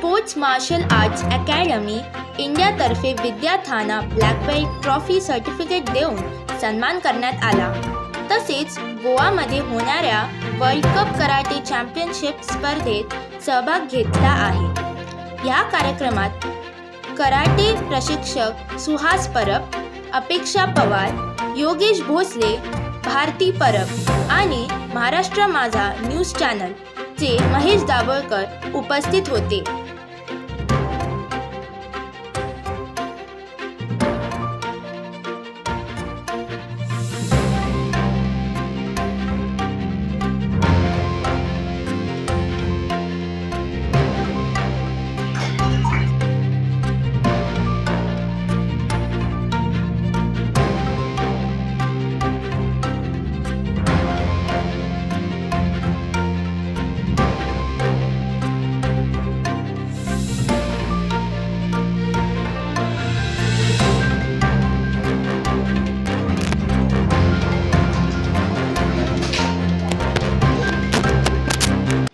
Sports martial arts academy इंडियातर्फे विद्यार्थ्यांना black belt trophy certificate देऊन सन्मान करण्यात आला. तसेच गोवामध्ये होणाऱ्या वर्ल्ड कप कराटे चॅम्पियनशिप स्पर्धेत सहभाग घेतला आहे. या कार्यक्रमात कराटे प्रशिक्षक सुहास परब अपेक्षा पवार योगेश भोसले भारती परब आणि महाराष्ट्र माझा न्यूज चॅनल चे महेश दाभोळकर उपस्थित होते.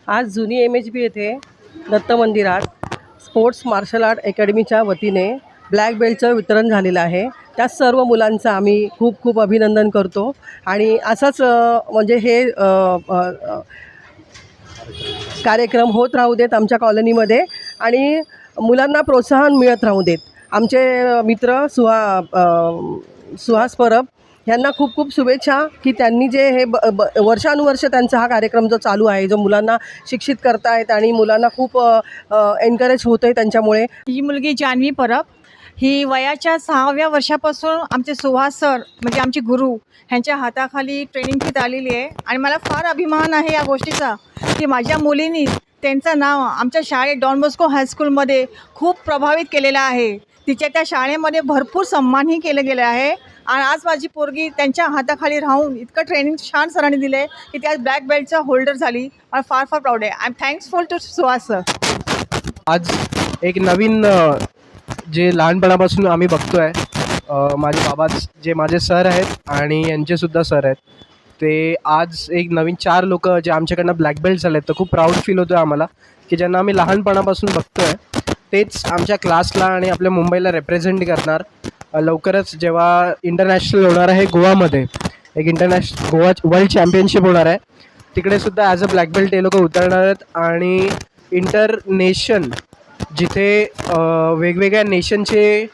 आज जुनी एम एच बी येथे दत्त मंदिरात स्पोर्ट्स मार्शल आर्ट अकॅडमीच्या वतीने ब्लॅक बेल्टचं वितरण झालेलं आहे. त्या सर्व मुलांचं आम्ही खूप खूप अभिनंदन करतो. आणि असंच म्हणजे हे कार्यक्रम होत राहू देत आमच्या कॉलनीमध्ये आणि मुलांना प्रोत्साहन मिळत राहू देत. आमचे मित्र सुहा सुहास परब ह्यांना खूप खूप शुभेच्छा की त्यांनी जे हे ब ब वर्षानुवर्ष त्यांचा हा कार्यक्रम जो चालू आहे जो मुलांना शिक्षित करतायत आणि मुलांना खूप एनकरेज होतं आहे त्यांच्यामुळे. ही मुलगी जान्हवी परब ही वयाच्या सहाव्या वर्षापासून आमचे सुहास सर म्हणजे आमचे गुरु ह्यांच्या हाताखाली ट्रेनिंग घेत आलेली आहे. आणि मला फार अभिमान आहे या गोष्टीचा की माझ्या मुलींनी त्यांचं नाव आमच्या शाळेत डॉन बॉस्को हायस्कूलमध्ये खूप प्रभावित केलेलं आहे. तिच्या त्या शाळेमध्ये भरपूर सन्मानही केलं गेलं आहे. आणि आज माझी पोरगी त्यांच्या हाताखाली राहून इतकं ट्रेनिंग छान सरांनी दिलं आहे की आज ब्लॅक बेल्टचा होल्डर झाली. मला फार फार प्राऊड आहे. I am thankful to Suhas sir आज एक नवीन जे लहानपणापासून आम्ही बघतो आहे माझे बाबा जे माझे सर आहेत आणि यांचेसुद्धा सर आहेत. ते आज एक नवीन चार लोक जे आमच्याकडनं ब्लॅक बेल्ट झाले आहेत तर खूप प्राऊड फील होतो आहे आम्हाला की ज्यांना आम्ही लहानपणापासून बघतो आहे तेच आमच्या क्लासला आणि आपल्या मुंबईला रेप्रेझेंट करणार. लवकरच जेव्हा इंटरनॅशनल होणार आहे गोवामध्ये एक इंटरनॅशनल गोवा वर्ल्ड चॅम्पियनशिप होणार आहे. तिकडे सुद्धा ॲज अ ब्लॅक बेल्ट हे लोक उतरणार आहेत आणि इंटरनेशन जिथे वेगवेगळ्या नेशनचे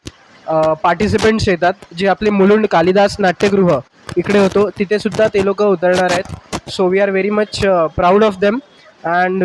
पार्टिसिपंट्स येतात जे आपले मुलुंड कालिदास नाट्यगृह इकडे होतो तिथे सुद्धा ते लोक उतरणार आहेत. So we are very much proud of them and